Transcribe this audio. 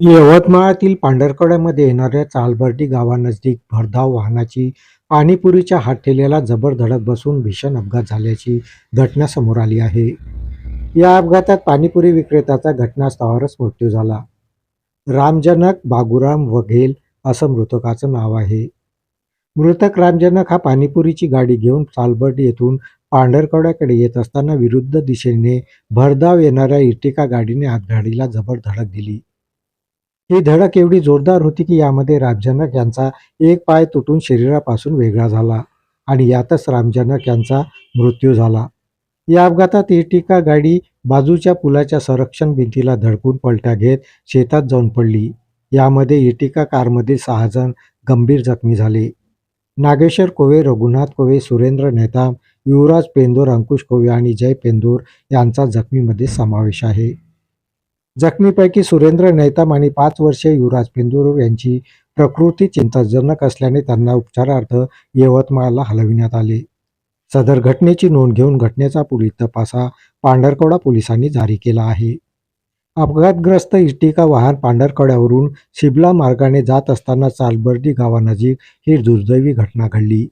यवतमाळातील पांढरकवड्यामध्ये येणाऱ्या चालबर्डी गावानजदीक भरधाव वाहनाची पाणीपुरीच्या हातठेल्याला जबर धडक बसून भीषण अपघात झाल्याची घटना समोर आली आहे. या अपघातात पाणीपुरी विक्रेत्याचा घटनास्थळावरच मृत्यू झाला. रामजनक बागुराम वघेल असं मृतकाचं नाव आहे. मृतक रामजनक हा पाणीपुरीची गाडी घेऊन चालबर्डी येथून पांढरकवड्याकडे येत असताना विरुद्ध दिशेने भरधाव येणाऱ्या इर्टिका गाडीने आगगाडीला जबर धडक दिली. ही धडक एवढी जोरदार होती की यामध्ये रामजनक यांचा एक पाय तुटून शरीरापासून वेगळा झाला आणि यातच रामजनक यांचा मृत्यू झाला. या अपघातात एटिका गाडी बाजूच्या पुलाच्या संरक्षण भिंतीला धडकून पलट्या घेत शेतात जाऊन पडली. यामध्ये एटिका कारमधील सहाजण गंभीर जखमी झाले. नागेश्वर कोवे रघुनाथ कोवे सुरेंद्र नेताम युवराज पेंदोर अंकुश कोवे आणि जय पेंदोर यांचा जखमीमध्ये समावेश आहे. जखमीपैकी सुरेंद्र नैताम आणि पाच वर्षीय युवराज पेंदूर यांची प्रकृती चिंताजनक असल्याने त्यांना उपचारार्थ यवतमाळला हलविण्यात आले. सदर घटनेची नोंद घेऊन घटनेचा पुढील तपासा पांढरकवडा पोलिसांनी जारी केला आहे. अपघातग्रस्त इष्टिका वाहन पांढरकवड्यावरून शिबला मार्गाने जात असताना चालबर्डी गावानजीक ही दुर्दैवी घटना घडली.